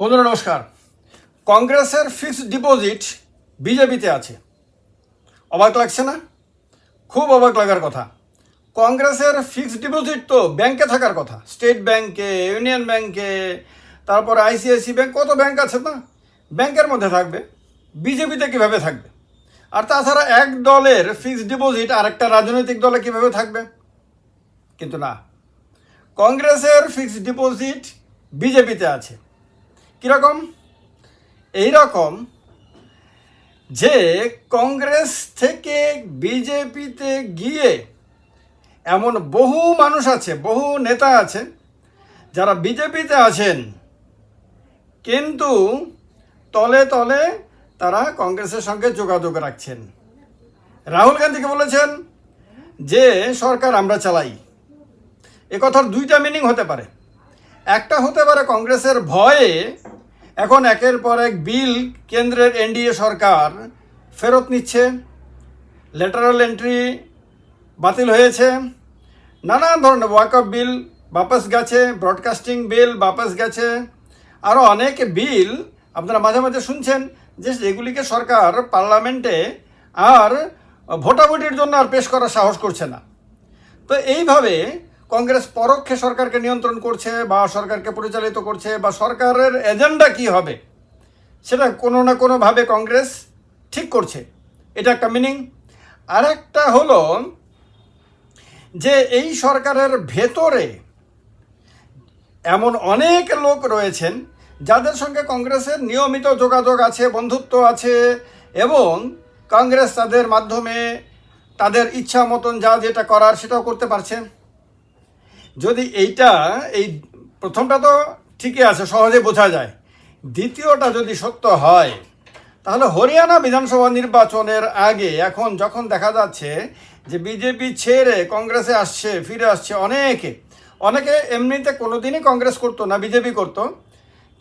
বন্ধুরা, নমস্কার। কংগ্রেসের ফিক্সড ডিপোজিট বিজেপিতে আছে। অবাক লাগছে না? খুব অবাক লাগার কথা। কংগ্রেসের ফিক্সড ডিপোজিট তো ব্যাংকে থাকার কথা। স্টেট ব্যাংকে ইউনিয়ন ব্যাংকে তারপর আইসিআইসি ব্যাংক কত ব্যাংক আছে না ব্যাংকের মধ্যে থাকবে। বিজেপিতে কীভাবে থাকবে? আর তাছাড়া এক দলের ফিক্সড ডিপোজিট আর একটা রাজনৈতিক দলে কীভাবে থাকবে? কিন্তু না। কংগ্রেসের ফিক্সড ডিপোজিট বিজেপিতে আছে। কীরকম? এই রকম যে কংগ্রেস থেকে বিজেপিতে গিয়ে এমন বহু মানুষ আছে, বহু নেতা আছে, যারা বিজেপিতে আছেন, কিন্তু তলে তলে তারা কংগ্রেসের সঙ্গে যোগাযোগ রাখছেন। রাহুল গান্ধীকে বলেছেন যে, সরকার আমরা চালাই। এ কথার দুইটা মিনিং হতে পারে। একটা হতে পারে কংগ্রেসের ভয়ে এখন একের পর এক বিল কেন্দ্রের এনডিএ সরকার ফেরত নিচ্ছে। লেটারাল এন্ট্রি বাতিল হয়েছে। নানান ধরনের ওয়াকআপ বিল বাপাস গেছে ব্রডকাস্টিং বিল বাপাস গেছে। আরও অনেক বিল আপনারা মাঝে মাঝে শুনছেন যে এগুলিকে সরকার পার্লামেন্টে আর ভোটাভুটির জন্য আর পেশ করার সাহস করছে না। তো এইভাবে কংগ্রেস পরোক্ষে সরকারকে নিয়ন্ত্রণ করছে বা সরকারকে পরিচালিত করছে বা সরকারের এজেন্ডা কি হবে, সেটা কোনো না কোনোভাবে কংগ্রেস ঠিক করছে। এটা একটা মিনিং আরেকটা হলো যে এই সরকারের ভেতরে এমন অনেক লোক রয়েছেন যাদের সঙ্গে কংগ্রেসের নিয়মিত যোগাযোগ আছে, বন্ধুত্ব আছে এবং কংগ্রেস তাদের মাধ্যমে তাদের ইচ্ছা মতন যা যেটা করার সেটাও করতে পারছে। যদি এইটা, এই প্রথমটা তো ঠিকই আছে সহজে বোঝা যায়। দ্বিতীয়টা যদি সত্য হয়, তাহলে হরিয়ানা বিধানসভা নির্বাচনের আগে এখন যখন দেখা যাচ্ছে যে বিজেপি ছেড়ে কংগ্রেসে আসছে, ফিরে আসছে অনেকে অনেকে এমনিতে কোনোদিনই কংগ্রেস করতো না, বিজেপি করতো।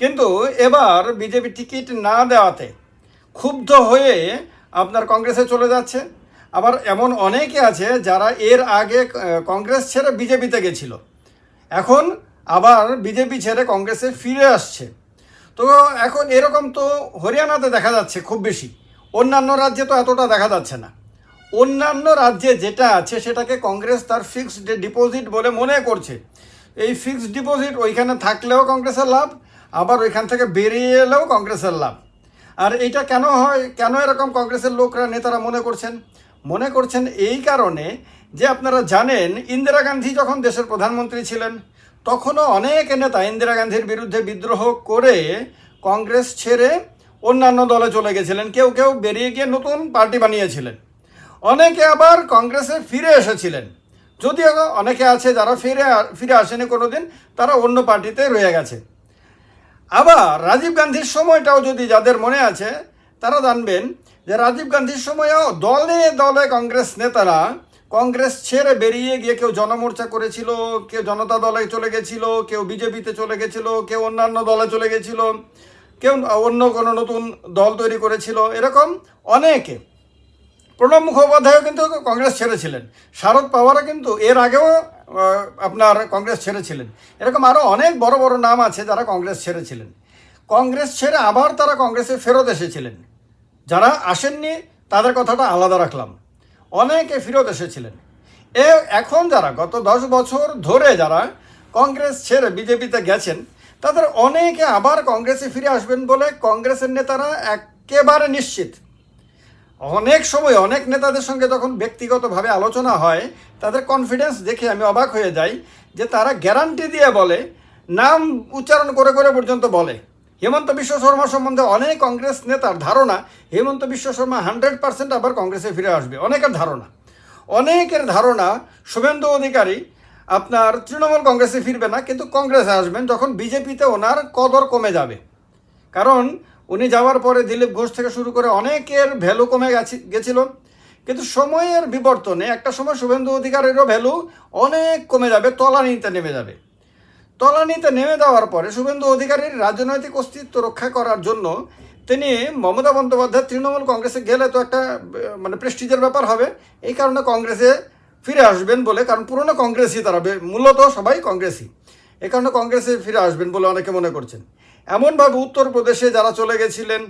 কিন্তু এবার বিজেপি টিকিট না দেওয়াতে ক্ষুব্ধ হয়ে আপনার কংগ্রেসে চলে যাচ্ছে। আবার এমন অনেকে আছে যারা এর আগে কংগ্রেস ছেড়ে বিজেপিতে গেছিল। এখন আবার বিজেপি ছেড়ে কংগ্রেসে ফিরে আসছে। তো এখন এরকম তো হরিয়ানাতে দেখা যাচ্ছে খুব বেশি। অন্যান্য রাজ্যে তো এতটা দেখা যাচ্ছে না। অন্যান্য রাজ্যে যেটা আছে সেটাকে কংগ্রেস তার ফিক্সড ডিপোজিট বলে মনে করছে। এই ফিক্সড ডিপোজিট ওইখানে থাকলেও কংগ্রেসের লাভ, আবার ওইখান থেকে বেরিয়ে এলেও কংগ্রেসের লাভ। আর এটা কেন হয়, কেন এরকম কংগ্রেসের লোকরা, নেতারা মনে করছেন? মনে করছেন এই কারণে যে আপনারা জানেন, ইন্দিরা গান্ধী যখন দেশের প্রধানমন্ত্রী ছিলেন, তখনও অনেক নেতা ইন্দিরা গান্ধীর বিরুদ্ধে বিদ্রোহ করে কংগ্রেস ছেড়ে অন্যান্য দলে চলে গেছিলেন। কেউ কেউ বেরিয়ে গিয়ে নতুন পার্টি বানিয়েছিলেন। অনেকে আবার কংগ্রেসে ফিরে এসেছিলেন। যদিও অনেকে আছে যারা ফিরে ফিরে আসেনি কোনোদিন, তারা অন্য পার্টিতে রয়ে গেছে। আবার রাজীব গান্ধীর সময়টাও যদি যাদের মনে আছে, তারা জানবেন যে রাজীব গান্ধীর সময়েও দলে দলে কংগ্রেস নেতারা কংগ্রেস ছেড়ে বেরিয়ে গিয়ে কেউ জনমোর্চা করেছিল, কেউ জনতা দলে চলে গেছিল, কেউ বিজেপিতে চলে গেছিল, কেউ অন্যান্য দলে চলে গেছিল, কেউ অন্য কোনো নতুন দল তৈরি করেছিল, এরকম অনেকে। প্রণব মুখোপাধ্যায়ও কিন্তু কংগ্রেস ছেড়েছিলেন। শারদ পাওয়ারও কিন্তু এর আগেও আপনার কংগ্রেস ছেড়েছিলেন। এরকম আরও অনেক বড় বড় নাম আছে যারা কংগ্রেস ছেড়েছিলেন। কংগ্রেস ছেড়ে আবার তারা কংগ্রেসে ফেরত এসেছিলেন। যারা আসেননি, তাদের কথাটা আলাদা রাখলাম। অনেকে ফেরত এসেছিলেন। এ এখন যারা গত দশ বছর ধরে যারা কংগ্রেস ছেড়ে বিজেপিতে গেছেন, তাদের অনেকে আবার কংগ্রেসে ফিরে আসবেন বলে কংগ্রেসের নেতারা একেবারে নিশ্চিত। অনেক সময় অনেক নেতাদের সঙ্গে যখন ব্যক্তিগতভাবে আলোচনা হয়, তাদের কনফিডেন্স দেখে আমি অবাক হয়ে যাই যে তারা গ্যারান্টি দিয়ে বলে, নাম উচ্চারণ করে করে পর্যন্ত বলে। হেমন্ত বিশ্ব শর্মা সম্বন্ধে অনেক কংগ্রেস নেতার ধারণা, হেমন্ত বিশ্ব শর্মা হান্ড্রেড পার্সেন্ট আবার কংগ্রেসে ফিরে আসবে। অনেকের ধারণা। অনেকের ধারণা, শুভেন্দু অধিকারী আপনার তৃণমূল কংগ্রেসে ফিরবে না, কিন্তু কংগ্রেসে আসবেন যখন বিজেপিতে ওনার কদর কমে যাবে। কারণ উনি যাওয়ার পরে দিলীপ ঘোষ থেকে শুরু করে অনেকের ভ্যালু কমে গেছে গেছিল। কিন্তু সময়ের বিবর্তনে একটা সময় শুভেন্দু অধিকারেরও ভ্যালু অনেক কমে যাবে, তলানিতে নেমে যাবে। তলানিতে নেমে যাওয়ার পরে শুভেন্দু অধিকারীর রাজনৈতিক অস্তিত্ব রক্ষা করার জন্য তিনি মমতা বন্দ্যোপাধ্যায় তৃণমূল কংগ্রেসে গেলে তো একটা মানে প্রেস্টিজের ব্যাপার হবে। এই কারণে কংগ্রেসে ফিরে আসবেন বলে, কারণ পুরনো কংগ্রেসই তারা মূলত সবাই কংগ্রেসই। এ কারণে কংগ্রেসে ফিরে আসবেন বলে অনেকে মনে করছেন। এমনভাবে উত্তরপ্রদেশে যারা চলে গেছিলেন,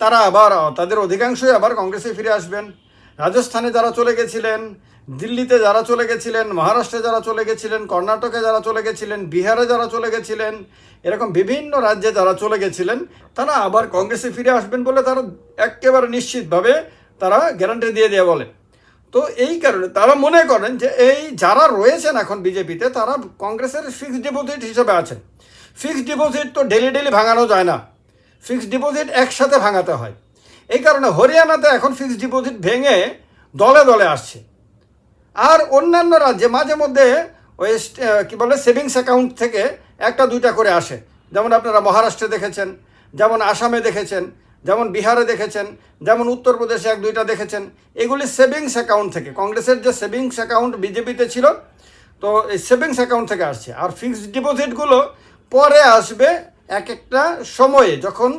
তারা আবার, তাদের অধিকাংশই আবার কংগ্রেসে ফিরে আসবেন। রাজস্থানে যারা চলে গেছিলেন দিল্লিতে যারা চলে গেছিলেন, মহারাষ্ট্রে যারা চলে গেছিলেন, কর্ণাটকে যারা চলে গেছিলেন, বিহারে যারা চলে গেছিলেন, এরকম বিভিন্ন রাজ্যে যারা চলে গেছিলেন, তারা আবার কংগ্রেসে ফিরে আসবেন বলে তারা একেবারে নিশ্চিতভাবে তারা গ্যারান্টি দিয়ে দেওয়া বলে। তো এই কারণে তারা মনে করেন যে এই যারা রয়েছেন এখন বিজেপিতে, তারা কংগ্রেসের ফিক্সড ডিপোজিট হিসেবে আছেন। ফিক্সড ডিপোজিট তো ডেলি ডেলি ভাঙানো যায় না। ফিক্সড ডিপোজিট একসাথে ভাঙাতে হয়। এই কারণে হরিয়ানাতে এখন ফিক্সড ডিপোজিট ভেঙে দলে দলে আসছে। আর অন্যান্য রাজ্যে মাঝে মধ্যে ওই কী বলে সেভিংস অ্যাকাউন্ট থেকে একটা, দুইটা করে আসে। যেমন আপনারা মহারাষ্ট্রে দেখেছেন, যেমন আসামে দেখেছেন, যেমন বিহারে দেখেছেন, যেমন উত্তরপ্রদেশে এক, দুইটা দেখেছেন। এগুলি সেভিংস অ্যাকাউন্ট থেকে, কংগ্রেসের যে সেভিংস অ্যাকাউন্ট বিজেপিতে ছিল, তো এই সেভিংস অ্যাকাউন্ট থেকে আসছে। আর ফিক্সড ডিপোজিটগুলো পরে আসবে এক একটা সময়ে, যখন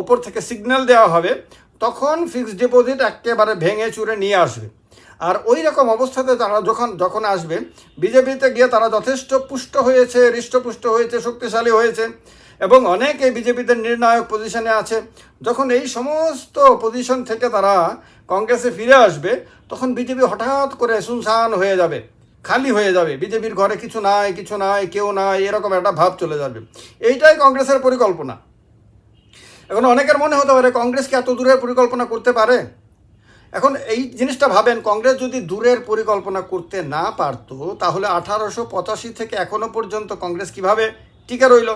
ওপর থেকে সিগন্যাল দেওয়া হবে, তখন ফিক্সড ডিপোজিট একেবারে ভেঙে চুরে নিয়ে আসবে। আর ওই রকম অবস্থাতে তারা যখন যখন আসবে, বিজেপিতে গিয়ে তারা যথেষ্ট পুষ্ট হয়েছে, হৃষ্টপুষ্ট হয়েছে, শক্তিশালী হয়েছে, এবং অনেকে বিজেপিতে নির্ণায়ক পজিশনে আছে। যখন এই সমস্ত পজিশন থেকে তারা কংগ্রেসে ফিরে আসবে, তখন বিজেপি হঠাৎ করে শুনশান হয়ে যাবে, খালি হয়ে যাবে। বিজেপির ঘরে কিছু নাই কিছু নাই, কেউ নাই, এরকম একটা ভাব চলে যাবে। এইটাই কংগ্রেসের পরিকল্পনা। এখন অনেকের মনে হতে পারে, কংগ্রেস কি এত দূরের পরিকল্পনা করতে পারে? এখন এই জিনিসটা ভাবেন, কংগ্রেস যদি দূরের পরিকল্পনা করতে না পারতো, তাহলে আঠারোশো পঁচাশি থেকে এখনও পর্যন্ত কংগ্রেস কীভাবে টিকে রইল?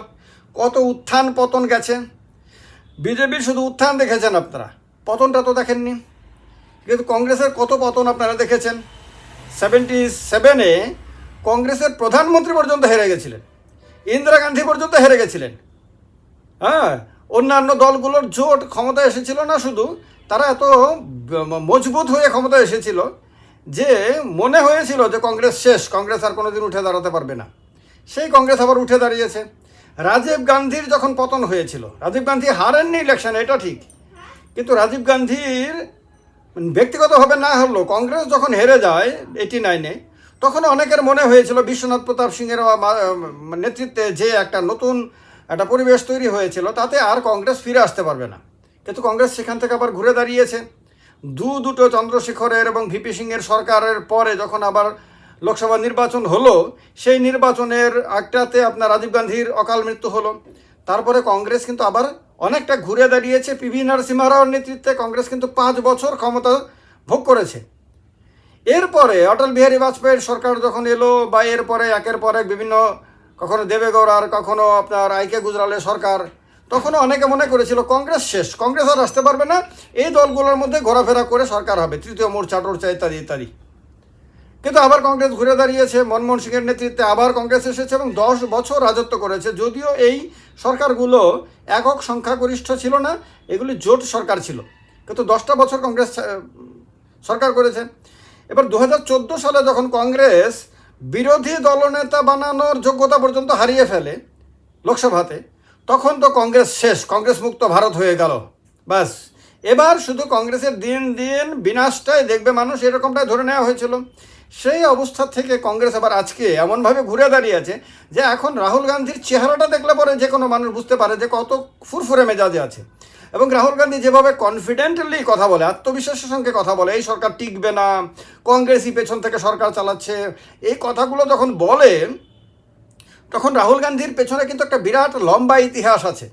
কত উত্থান পতন গেছে? বিজেপির শুধু উত্থান দেখেছেন আপনারা, পতনটা তো দেখেননি। কিন্তু কংগ্রেসের কত পতন আপনারা দেখেছেন? সেভেন্টি সেভেনে কংগ্রেসের প্রধানমন্ত্রী পর্যন্ত হেরে গেছিলেন, ইন্দিরা গান্ধী পর্যন্ত হেরে গেছিলেন। হ্যাঁ অন্যান্য দলগুলোর জোট ক্ষমতা এসেছিল না শুধু তারা এত মজবুত হয়ে ক্ষমতা এসেছিল যে মনে হয়েছিল যে কংগ্রেস শেষ, কংগ্রেস আর কোনোদিন উঠে দাঁড়াতে পারবে না। সেই কংগ্রেস আবার উঠে দাঁড়িয়েছে। রাজীব গান্ধীর যখন পতন হয়েছিল, রাজীব গান্ধী হারেননি ইলেকশন এটা ঠিক। কিন্তু রাজীব গান্ধীর ব্যক্তিগতভাবে না হলো কংগ্রেস যখন হেরে যায় এইটি নাইনে তখন অনেকের মনে হয়েছিল বিশ্বনাথ প্রতাপ সিংয়ের নেতৃত্বে যে একটা নতুন একটা পরিবেশ তৈরি হয়েছিল, তাতে আর কংগ্রেস ফিরে আসতে পারবে না। কিন্তু কংগ্রেস সেখান থেকে আবার ঘুরে দাঁড়িয়েছে। দু দুটো চন্দ্রশেখরের এবং ভিপি সিংয়ের সরকারের পরে যখন আবার লোকসভা নির্বাচন হলো, সেই নির্বাচনের একটাতে আপনার রাজীব গান্ধীর অকাল মৃত্যু হলো। তারপরে কংগ্রেস কিন্তু আবার অনেকটা ঘুরে দাঁড়িয়েছে। পি পিভি নরসিংহ রাওর নেতৃত্বে কংগ্রেস কিন্তু পাঁচ বছর ক্ষমতা ভোগ করেছে। এরপরে অটল বিহারী বাজপেয়ীর সরকার যখন এলো বা এরপরে একের পরে বিভিন্ন, কখনো দেবেগৌড়ার কখনো আপনার আইকে গুজরালের সরকার তখনও অনেকে মনে করেছিল কংগ্রেস শেষ, কংগ্রেস আর আসতে পারবে না। এই দলগুলোর মধ্যে ঘোরাফেরা করে সরকার হবে, তৃতীয় মোর্চা টোর্চা ইত্যাদি ইত্যাদি। কিন্তু আবার কংগ্রেস ঘুরে দাঁড়িয়েছে, মনমোহন সিংয়ের নেতৃত্বে আবার কংগ্রেস এসেছে এবং দশ বছর রাজত্ব করেছে। যদিও এই সরকারগুলো একক সংখ্যাগরিষ্ঠ ছিল না, এগুলি জোট সরকার ছিল। কিন্তু দশটা বছর কংগ্রেস সরকার করেছে। এবার দু হাজার চোদ্দ সালে যখন কংগ্রেস বিরোধী দলনেতা বানানোর যোগ্যতা পর্যন্ত হারিয়ে ফেলে লোকসভাতে তখন তো কংগ্রেস শেষ, কংগ্রেস মুক্ত ভারত হয়ে গেল। ব্যাস, এবার শুধু কংগ্রেসের দিন দিন বিনাশটাই দেখবে মানুষ, এরকমটাই ধরে নেওয়া হয়েছিল। সেই অবস্থা থেকে কংগ্রেস আবার আজকে এমনভাবে ঘুরে দাঁড়িয়েছে যে এখন রাহুল গান্ধীর চেহারাটা দেখলে পরে যে কোনো মানুষ বুঝতে পারে যে কত ফুরফুরে মেজাজে আছে। এবং রাহুল গান্ধী যেভাবে কনফিডেন্টলি কথা বলে, আত্মবিশ্বাসের সঙ্গে কথা বলে, এই সরকার টিকবে না, কংগ্রেসই পেছন থেকে সরকার চালাচ্ছে, এই কথাগুলো যখন বলে তখন রাহুল গান্ধীর পেছনে কিন্তু একটা বিরাট লম্বা ইতিহাস আছে।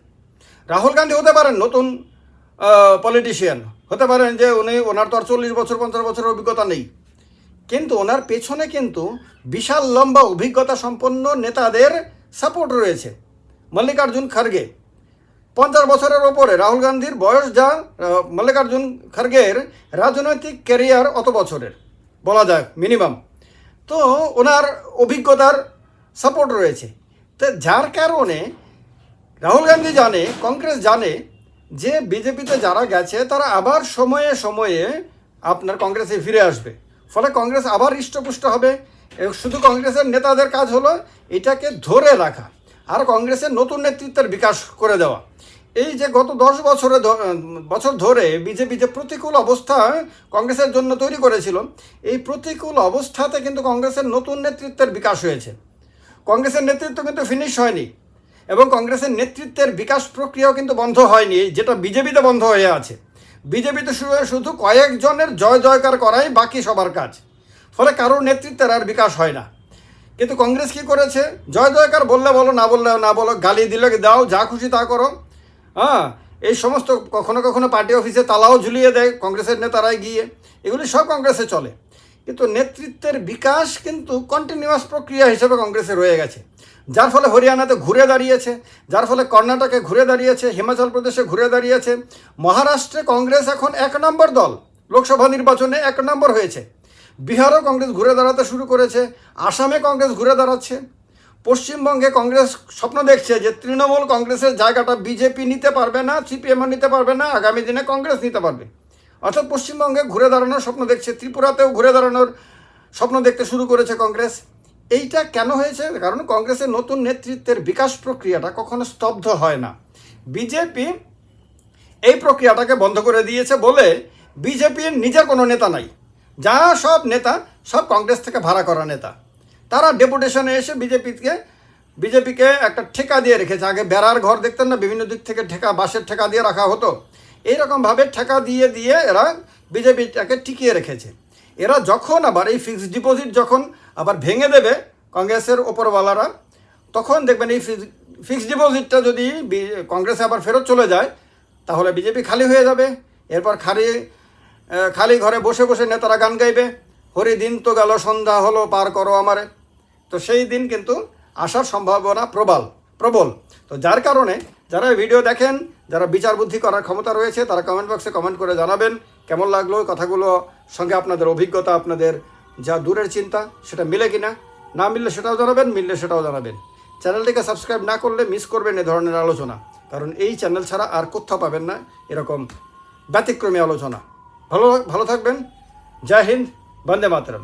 রাহুল গান্ধী হতে পারেন নতুন পলিটিশিয়ান হতে পারেন যে উনি, ওনার তো আর চল্লিশ বছর, পঞ্চাশ বছরের অভিজ্ঞতা নেই। কিন্তু ওনার পেছনে কিন্তু বিশাল লম্বা অভিজ্ঞতা সম্পন্ন নেতাদের সাপোর্ট রয়েছে। মল্লিকার্জুন খার্গে, পঞ্চাশ বছরের ওপরে রাহুল গান্ধীর বয়স যা মল্লিকার্জুন খার্গের রাজনৈতিক ক্যারিয়ার অত বছরের, বলা যায় মিনিমাম তো ওনার অভিজ্ঞতার সাপোর্ট রয়েছে। তো যার কারণে রাহুল গান্ধী জানে, কংগ্রেস জানে যে বিজেপিতে যারা গেছে, তারা আবার সময়ে সময়ে আপনার কংগ্রেসে ফিরে আসবে। ফলে কংগ্রেস আবার হৃষ্টপুষ্ট হবে। শুধু কংগ্রেসের নেতাদের কাজ হলো এটাকে ধরে রাখা আর কংগ্রেসের নতুন নেতৃত্বের বিকাশ করে দেওয়া। এই যে গত দশ বছরে বছর ধরে বিজেপি যে প্রতিকূল অবস্থা কংগ্রেসের জন্য তৈরি করেছিল, এই প্রতিকূল অবস্থাতে কিন্তু কংগ্রেসের নতুন নেতৃত্বের বিকাশ হয়েছে। কংগ্রেসের নেতৃত্ব কিন্তু ফিনিশ হয়নি এবং কংগ্রেসের নেতৃত্বের বিকাশ প্রক্রিয়াও কিন্তু বন্ধ হয়নি, যেটা বিজেপিতে বন্ধ হয়ে আছে। বিজেপিতে শুধু শুধু কয়েকজনের জয় জয়কার করাই বাকি সবার কাজ। ফলে কারোর নেতৃত্বের আর বিকাশ হয় না। কিন্তু কংগ্রেস কি করেছে? জয় জয়কার বললে বলো, না বললে না বলো, গালি দিলে দাও, যা খুশি তা করো। হ্যাঁ এই সমস্ত কখনো কখনো পার্টি অফিসে তালাও ঝুলিয়ে দেয় কংগ্রেসের নেতারাই গিয়ে। এগুলি সব কংগ্রেসে চলে। কিন্তু নেতৃত্বের বিকাশ কিন্তু কন্টিনিউয়াস প্রক্রিয়া হিসেবে কংগ্রেসে রয়ে গেছে। যার ফলে হরিয়ানাতে ঘুরে দাঁড়িয়েছে, যার ফলে কর্ণাটকে ঘুরে দাঁড়িয়েছে, হিমাচল প্রদেশে ঘুরে দাঁড়িয়েছে, মহারাষ্ট্রে কংগ্রেস এখন এক নম্বর দল, লোকসভা নির্বাচনে এক নম্বর হয়েছে। বিহারও কংগ্রেস ঘুরে দাঁড়াতে শুরু করেছে, আসামে কংগ্রেস ঘুরে দাঁড়াচ্ছে, পশ্চিমবঙ্গে কংগ্রেস স্বপ্ন দেখছে যে তৃণমূল কংগ্রেসের জায়গাটা বিজেপি নিতে পারবে না, সিপিএমও নিতে পারবে না, আগামী দিনে কংগ্রেস নিতে পারবে। অর্থাৎ পশ্চিমবঙ্গে ঘুরে দাঁড়ানোর স্বপ্ন দেখছে, ত্রিপুরাতেও ঘুরে দাঁড়ানোর স্বপ্ন দেখতে শুরু করেছে কংগ্রেস। এইটা কেন হয়েছে? কারণ কংগ্রেসের নতুন নেতৃত্বের বিকাশ প্রক্রিয়াটা কখনো স্তব্ধ হয় না। বিজেপি এই প্রক্রিয়াটাকে বন্ধ করে দিয়েছে বলে বিজেপির নিজের কোনো নেতা নাই। যা সব নেতা, সব কংগ্রেস থেকে ভাড়া করা নেতা। তারা ডেপুটেশনে এসে বিজেপিকে বিজেপিকে একটা ঠেকা দিয়ে রেখেছে। আগে বেড়ার ঘর দেখতেন না, বিভিন্ন দিক থেকে ঠেকা, বাঁশের ঠেকা দিয়ে রাখা হতো। এইরকমভাবে ঠেকা দিয়ে দিয়ে এরা বিজেপিটাকে টিকিয়ে রেখেছে। এরা যখন আবার এই ফিক্সড ডিপোজিট যখন আবার ভেঙে দেবে কংগ্রেসের ওপরওয়ালারা, তখন দেখবেন এই ফিক্সড ডিপোজিটটা যদি কংগ্রেসে আবার ফেরত চলে যায়, তাহলে বিজেপি খালি হয়ে যাবে। এরপর খালি খালি ঘরে বসে বসে নেতারা গান গাইবে। হরি দিন তো গেল, সন্ধ্যা হলো, পার করো আমারে। তো সেই দিন কিন্তু আসার সম্ভাবনা প্রবল প্রবল। তো যার কারণে যারা ভিডিও দেখেন, যারা বিচার বুদ্ধি করার ক্ষমতা রয়েছে, তারা কমেন্ট বক্সে কমেন্ট করে জানাবেন, কেমন লাগল কথাগুলো, সঙ্গে আপনাদের অভিজ্ঞতা, আপনাদের যা দূরের চিন্তা, সেটা মিলে কিনা, না মিললে সেটাও জানাবেন, মিললে সেটাও জানাবেন। চ্যানেলটিকে সাবস্ক্রাইব না করলে মিস করবেন এ ধরনের আলোচনা, কারণ এই চ্যানেল ছাড়া আর কোথাও পাবেন না এরকম ব্যতিক্রমী আলোচনা। ভালো ভালো থাকবেন। জয় হিন্দ, বন্দে মাতরম।